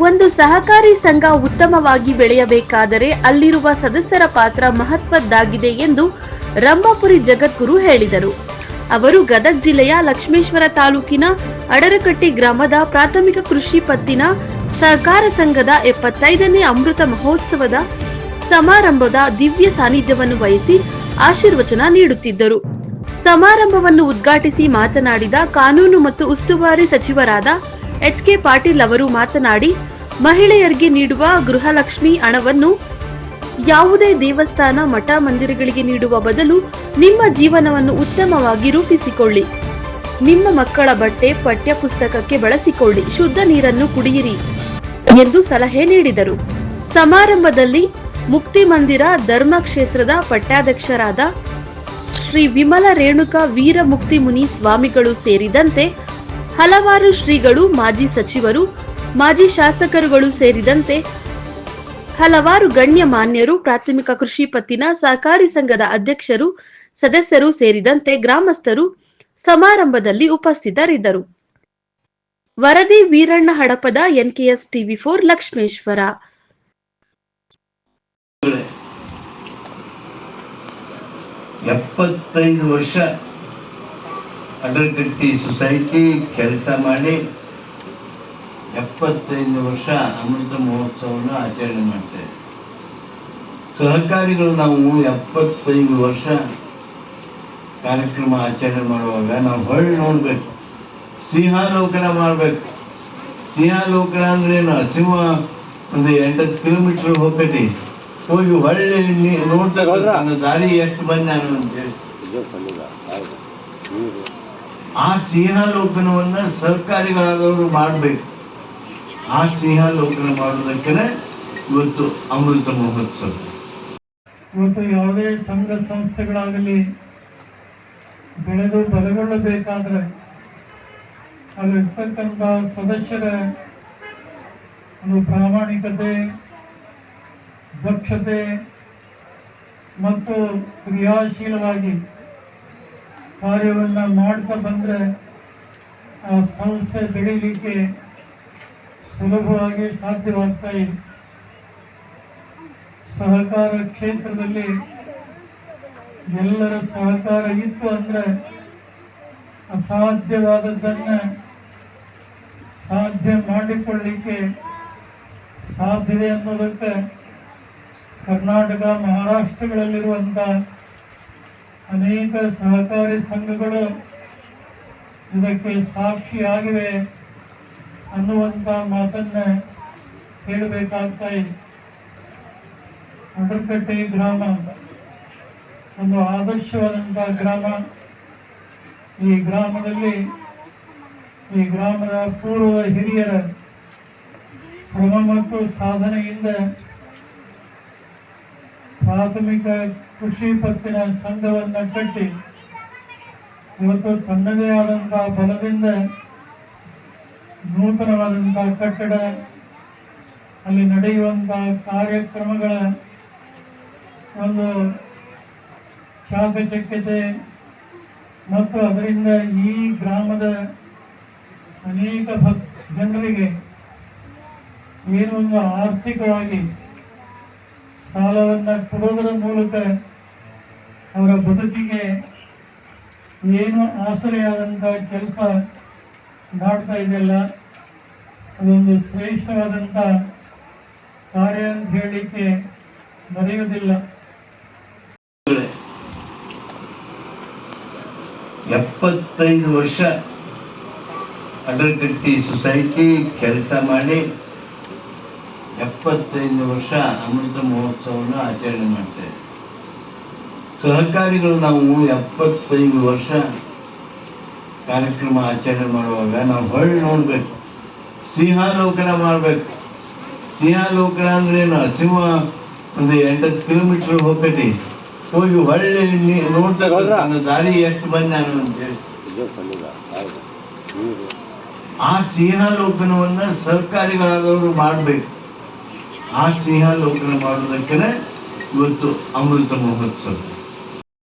ಒಂದು ಸಹಕಾರಿ ಸಂಘ ಉತ್ತಮವಾಗಿ ಬೆಳೆಯಬೇಕಾದರೆ ಅಲ್ಲಿರುವ ಸದಸ್ಯರ ಪಾತ್ರ ಮಹತ್ವದ್ದಾಗಿದೆ ಎಂದು ರಂಭಾಪುರಿ ಜಗದ್ಗುರು ಹೇಳಿದರು. ಅವರು ಗದಗ ಜಿಲ್ಲೆಯ ಲಕ್ಷ್ಮೇಶ್ವರ ತಾಲೂಕಿನ ಅಡರಕಟ್ಟಿ ಗ್ರಾಮದ ಪ್ರಾಥಮಿಕ ಕೃಷಿ ಪತ್ತಿನ ಸಹಕಾರ ಸಂಘದ ಎಪ್ಪತ್ತೈದನೇ ಅಮೃತ ಮಹೋತ್ಸವದ ಸಮಾರಂಭದ ದಿವ್ಯ ಸಾನ್ನಿಧ್ಯವನ್ನು ವಹಿಸಿ ಆಶೀರ್ವಚನ ನೀಡುತ್ತಿದ್ದರು. ಸಮಾರಂಭವನ್ನು ಉದ್ಘಾಟಿಸಿ ಮಾತನಾಡಿದ ಕಾನೂನು ಮತ್ತು ಉಸ್ತುವಾರಿ ಸಚಿವರಾದ ಎಚ್ ಕೆ ಪಾಟೀಲ್ ಅವರು ಮಾತನಾಡಿ, ಮಹಿಳೆಯರಿಗೆ ನೀಡುವ ಗೃಹಲಕ್ಷ್ಮಿ ಹಣವನ್ನು ಯಾವುದೇ ದೇವಸ್ಥಾನ, ಮಠ, ಮಂದಿರಗಳಿಗೆ ನೀಡುವ ಬದಲು ನಿಮ್ಮ ಜೀವನವನ್ನು ಉತ್ತಮವಾಗಿ ರೂಪಿಸಿಕೊಳ್ಳಿ. ನಿಮ್ಮ ಮಕ್ಕಳ ಬಟ್ಟೆ, ಪಠ್ಯ ಪುಸ್ತಕಕ್ಕೆ ಬಳಸಿಕೊಳ್ಳಿ. ಶುದ್ಧ ನೀರನ್ನು ಕುಡಿಯಿರಿ ಎಂದು ಸಲಹೆ ನೀಡಿದರು. ಸಮಾರಂಭದಲ್ಲಿ ಮುಕ್ತಿ ಮಂದಿರ ಧರ್ಮ ಕ್ಷೇತ್ರದ ಪಟ್ಟಾಧ್ಯಕ್ಷರಾದ ಶ್ರೀ ವಿಮಲ ರೇಣುಕ ವೀರಮುಕ್ತಿ ಮುನಿ ಸ್ವಾಮಿಗಳು ಸೇರಿದಂತೆ ಹಲವಾರು ಶ್ರೀಗಳು, ಮಾಜಿ ಸಚಿವರು, ಮಾಜಿ ಶಾಸಕರುಗಳು ಸೇರಿದಂತೆ ಹಲವಾರು ಗಣ್ಯ ಮಾನ್ಯರು, ಪ್ರಾಥಮಿಕ ಕೃಷಿ ಪತ್ತಿನ ಸಹಕಾರಿ ಸಂಘದ ಅಧ್ಯಕ್ಷರು, ಸದಸ್ಯರು ಸೇರಿದಂತೆ ಗ್ರಾಮಸ್ಥರು ಸಮಾರಂಭದಲ್ಲಿ ಉಪಸ್ಥಿತರಿದ್ದರು. ವರದಿ Veeranna Hadapada, NKS TV four, Lakshmeshwar. ಎಪ್ಪತ್ತೈದು ವರ್ಷ ಅಡರ್ಗಟ್ಟಿ ಸೊಸೈಟಿ ಕೆಲಸ ಮಾಡಿ ಎಪ್ಪತ್ತೈದು ವರ್ಷ ಅಮೃತ ಮಹೋತ್ಸವವನ್ನು ಆಚರಣೆ ಮಾಡ್ತೇವೆ ಸಹಕಾರಿಗಳು ನಾವು ಎಪ್ಪತ್ತೈದು ವರ್ಷ ಕಾರ್ಯಕ್ರಮ ಆಚರಣೆ ಮಾಡುವಾಗ ನಾವು ಹೊಳ್ಳಿ ನೋಡ್ಬೇಕು, ಸಿಂಹಾಲೋಕನ ಮಾಡ್ಬೇಕು. ಸಿಂಹಾಲೋಕನ ಅಂದ್ರೆ ಏನು? ಸಿಂಹ ಒಂದು ಎಂಟತ್ತು ಕಿಲೋಮೀಟರ್ ಹೋಗ್ತೈತಿ ಹೋಗಿ ಹೊಳ್ಳಿ ನೋಡ್ತಾ ದಾರಿ ಎಷ್ಟು ಬಂದ ನಾನು ಅಂತೇಳಿ ಆ ಸಿಂಹಲೋಕನವನ್ನ ಸರ್ಕಾರಿಗಳಾದವರು ಮಾಡ್ಬೇಕು. ಆ ಸಿಂಹಾಲೋಕನ ಮಾಡೋದಕ್ಕೆ ಇವತ್ತು ಅಮೃತ ಮಹೋತ್ಸವ. ಇವತ್ತು ಯಾವುದೇ ಸಂಘ ಸಂಸ್ಥೆಗಳಾಗಲಿ ಬೆಳೆದು ಬಲಗೊಳ್ಳಬೇಕಾದ್ರೆ ಅಲ್ಲಿರ್ತಕ್ಕಂಥ ಸದಸ್ಯರ ಒಂದು ಪ್ರಾಮಾಣಿಕತೆ, ದಕ್ಷತೆ ಮತ್ತು ಕ್ರಿಯಾಶೀಲವಾಗಿ ಕಾರ್ಯವನ್ನು ಮಾಡ್ತಾ ಬಂದರೆ ಆ ಸಂಸ್ಥೆ ಬೆಳೀಲಿಕ್ಕೆ ಸುಲಭವಾಗಿ ಸಾಧ್ಯವಾಗ್ತಾ ಇದೆ. ಸಹಕಾರ ಕ್ಷೇತ್ರದಲ್ಲಿ ಎಲ್ಲರ ಸಹಕಾರ ಇತ್ತು ಅಂದ್ರೆ ಅಸಾಧ್ಯವಾದದ್ದನ್ನ ಸಾಧ್ಯ ಮಾಡಿಕೊಳ್ಳಿಕ್ಕೆ ಸಾಧ್ಯತೆ ಅನ್ನೋದಕ್ಕೆ ಕರ್ನಾಟಕ ಮಹಾರಾಷ್ಟ್ರಗಳಲ್ಲಿರುವಂಥ ಅನೇಕ ಸಹಕಾರಿ ಸಂಘಗಳು ಇದಕ್ಕೆ ಸಾಕ್ಷಿಯಾಗಿವೆ ಅನ್ನುವಂಥ ಮಾತನ್ನ ಹೇಳಬೇಕಾಗ್ತಾ ಇದೆ. ಅಡರ್ಕಟ್ಟೆ ಗ್ರಾಮ ಒಂದು ಆದರ್ಶವಾದಂಥ ಗ್ರಾಮ. ಈ ಗ್ರಾಮದಲ್ಲಿ ಈ ಗ್ರಾಮದ ಪೂರ್ವ ಹಿರಿಯರ ಶ್ರಮ ಮತ್ತು ಸಾಧನೆಯಿಂದ ಪ್ರಾಥಮಿಕ ಕೃಷಿ ಪತ್ತಿನ ಸಂಘವನ್ನು ಕಟ್ಟಿ ಇವತ್ತು ತನ್ನದೇ ಆದಂತಹ ಬಲದಿಂದ ನೂತನವಾದಂತಹ ಕಟ್ಟಡ ಅಲ್ಲಿ ನಡೆಯುವಂತಹ ಕಾರ್ಯಕ್ರಮಗಳ ಒಂದು ಚಾಕಚಕ್ಯತೆ ಮತ್ತು ಅದರಿಂದ ಈ ಗ್ರಾಮದ ಅನೇಕ ಜನರಿಗೆ ಏನೊಂದು ಆರ್ಥಿಕವಾಗಿ ಸಾಲವನ್ನು ಕೊಡೋದರ ಮೂಲಕ ಅವರ ಬದುಕಿಗೆ ಏನು ಆಸರೆಯಾದಂಥ ಕೆಲಸ ಮಾಡ್ತಾ ಇದೆಯಲ್ಲ, ಅದೊಂದು ಶ್ರೇಷ್ಠವಾದಂಥ ಕಾರ್ಯ ಅಂತ ಹೇಳಲಿಕ್ಕೆ ಮರೆಯುವುದಿಲ್ಲ ಎಪ್ಪತ್ತೈದು ವರ್ಷ ಅಗರಗಟ್ಟಿ ಸೊಸೈಟಿ ಕೆಲಸ ಮಾಡಿ ಎಪ್ಪತ್ತೈದು ವರ್ಷ ಅಮೃತ ಮಹೋತ್ಸವವನ್ನು ಆಚರಣೆ ಮಾಡ್ತೇವೆ ಸಹಕಾರಿಗಳು ನಾವು ಎಪ್ಪತ್ತೈದು ವರ್ಷ ಕಾರ್ಯಕ್ರಮ ಆಚರಣೆ ಮಾಡುವಾಗ ನಾವು ಹೊಳ್ಳಿ ನೋಡಬೇಕು. ಸಿಂಹಾಲೋಕನ ಮಾಡಬೇಕು. ಸಿಂಹಾಲೋಕನ ಅಂದ್ರೆ ಏನು? ಸಿಂಹ ಒಂದು ಎಂಟತ್ತು ಕಿಲೋಮೀಟರ್ ಹೋಗ್ತೈತಿ ಹೋಗಿ ಹೊಳ್ಳಿ ನೋಡ್ತಾ ನನ್ನ ದಾರಿ ಎಷ್ಟು ಬಂದ ನಾನು ಅಂತೇಳಿ ಆ ಸಿಂಹಾಲೋಕನವನ್ನ ಸಹಕಾರಿಗಳಾದವರು ಮಾಡ್ಬೇಕು. ಆ ಸಿಂಹಾಲೋಕನ ಮಾಡೋದಕ್ಕೆ ಇವತ್ತು ಅಮೃತ ಮಹೋತ್ಸವ.